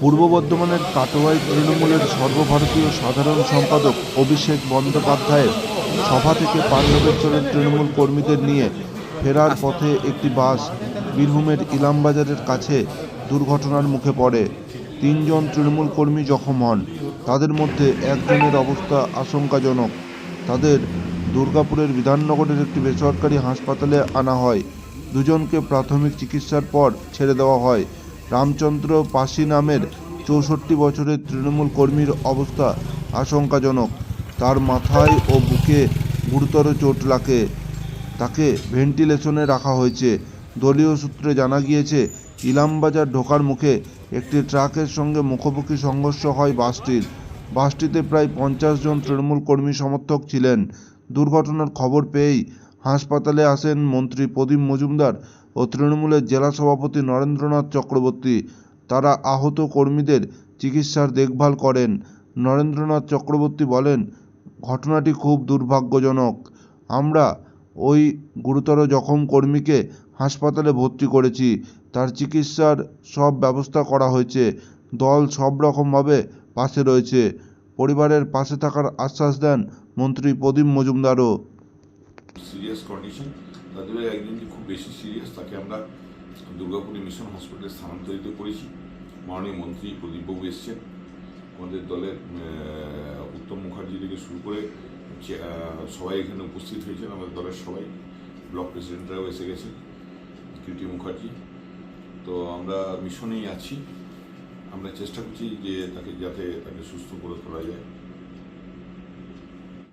পূর্ব বর্ধমানের কাটোয়ায় তৃণমূলের সর্বভারতীয় সাধারণ সম্পাদক অভিষেক বন্দ্যোপাধ্যায়ের সভা থেকে পাণ্ডবেশ্বরের তৃণমূল কর্মীদের নিয়ে ফেরার পথে একটি বাস বীরভূমের ইলামবাজারের কাছে দুর্ঘটনার মুখে পড়ে। তিনজন তৃণমূল কর্মী জখম হন। তাদের মধ্যে একজনের অবস্থা আশঙ্কাজনক। তাদের দুর্গাপুরের বিধাননগরের একটি বেসরকারি হাসপাতালে আনা হয়। দুজনকে প্রাথমিক চিকিৎসার পর ছেড়ে দেওয়া হয়। রামচন্দ্র পাশি নামের চৌষট্টি বছরের তৃণমূল কর্মীর অবস্থা আশঙ্কাজনক। তার মাথায় ও বুকে গুরুতর চোট লাগে। তাকে ভেন্টিলেশনে রাখা হয়েছে। দলীয় সূত্রে জানা গিয়েছে, ইলামবাজার ঢোকার মুখে একটি ট্রাকের সঙ্গে মুখোমুখি সংঘর্ষ হয় বাসটির। বাসটিতে প্রায় পঞ্চাশ জন তৃণমূল কর্মী সমর্থক ছিলেন। দুর্ঘটনার খবর পেয়েই হাসপাতালে আসেন মন্ত্রী প্রদীপ মজুমদার ও তৃণমূলের জেলা সভাপতি নরেন্দ্রনাথ চক্রবর্তী। তারা আহত কর্মীদের চিকিৎসার দেখভাল করেন। নরেন্দ্রনাথ চক্রবর্তী বলেন, ঘটনাটি খুব দুর্ভাগ্যজনক। আমরা ওই গুরুতর জখম কর্মীকে হাসপাতালে ভর্তি করেছি। তার চিকিৎসার সব ব্যবস্থা করা হয়েছে। দল সব রকমভাবে পাশে রয়েছে। পরিবারের পাশে থাকার আশ্বাস দেন মন্ত্রী প্রদীপ মজুমদারও। সিরিয়াস কন্ডিশন তাদের মধ্যে একজন যে খুব বেশি সিরিয়াস তাকে আমরা দুর্গাপুরে মিশন হসপিটালে স্থানান্তরিত করেছি। মাননীয় মন্ত্রী প্রদীপবাবু এসছেন। আমাদের দলের উত্তম মুখার্জি থেকে শুরু করে সবাই এখানে উপস্থিত হয়েছেন, আমাদের দলের সবাই। ব্লক প্রেসিডেন্টরাও এসে গেছেন কিউটি মুখার্জি। তো আমরা মিশনেই আছি। আমরা চেষ্টা করছি যে তাকে যাতে তাকে সুস্থ করে তোলা যায়।